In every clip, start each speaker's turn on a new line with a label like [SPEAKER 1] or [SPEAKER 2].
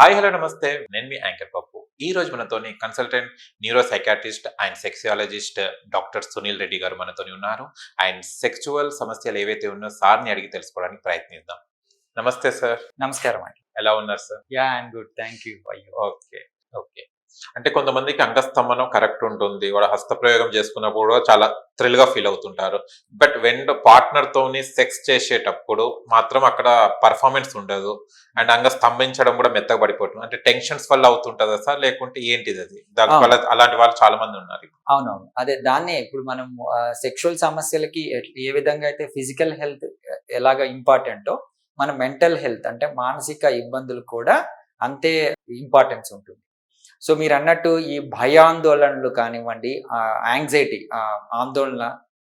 [SPEAKER 1] Hi hello నమస్తే. నేను మీ anchor పప్పు. ఈ రోజు మనతోని consultant neuropsychiatrist and sexologist doctor Sunil Reddy గారు మనతోని ఉన్నారు. అండ్ సెక్చువల్ సమస్యలు ఏవైతే ఉన్నాయో సార్ని అడిగి తెలుసుకోవడానికి ప్రయత్నిద్దాం. నమస్తే సార్.
[SPEAKER 2] నమస్కారం అండి.
[SPEAKER 1] ఎలా ఉన్నారు sir?
[SPEAKER 2] Yeah I'm good. Thank you.
[SPEAKER 1] Okay okay. అంటే కొంతమందికి అంగస్తంభనం కరెక్ట్ ఉంటుంది. వాడు హస్తప్రయోగం చేసుకున్నప్పుడు కూడా చాలా థ్రిల్గా ఫీల్ అవుతుంటారు. బట్ వెన్ పార్ట్నర్ తోని సెక్స్ చేసేటప్పుడు మాత్రం అక్కడ పర్ఫార్మెన్స్ ఉండదు. అండ్ అంగ స్తంభించడం కూడా మెత్తగా పడిపోతుంది. అంటే టెన్షన్స్ వల్ల అవుతుంటుందా సార్? లేకుంటే ఏంటిది అది? దాని
[SPEAKER 2] ఆ.
[SPEAKER 1] వల్ల అలాంటి వాళ్ళు చాలా మంది ఉన్నారు
[SPEAKER 2] అవునవును. అదే దాన్నే ఇప్పుడు మనం సెక్షువల్ సమస్యలకి ఏ విధంగా అయితే ఫిజికల్ హెల్త్ ఎలాగ ఇంపార్టెంటో మన మెంటల్ హెల్త్ అంటే మానసిక ఇబ్బందులు కూడా అంతే ఇంపార్టెన్స్ ఉంటుంది. సో మీరు అన్నట్టు ఈ భయాందోళనలు కానివ్వండి యాంగ్జైటీ ఆందోళన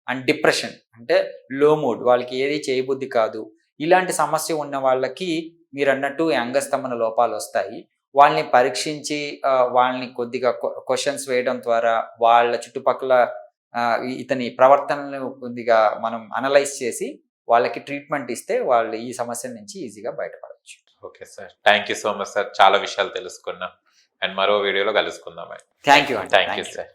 [SPEAKER 2] అండ్ డిప్రెషన్ అంటే లో మూడ్ వాళ్ళకి ఏది చేయబుద్ధి కాదు. ఇలాంటి సమస్య ఉన్న వాళ్ళకి మీరు అన్నట్టు ఈ అంగస్తంభన లోపాలు వస్తాయి. వాళ్ళని పరీక్షించి వాళ్ళని కొద్దిగా క్వశ్చన్స్ వేయడం ద్వారా వాళ్ళ చుట్టుపక్కల ఇతని ప్రవర్తనను కొద్దిగా మనం అనలైజ్ చేసి వాళ్ళకి ట్రీట్మెంట్ ఇస్తే వాళ్ళు ఈ సమస్య నుంచి ఈజీగా బయటపడవచ్చు
[SPEAKER 1] okay sir. Thank you so much sir చాలా విషయాలు తెలుసుకున్నాం. అండ్ మరో వీడియోలో కలుసుకుందాం
[SPEAKER 2] thank you
[SPEAKER 1] thank you sir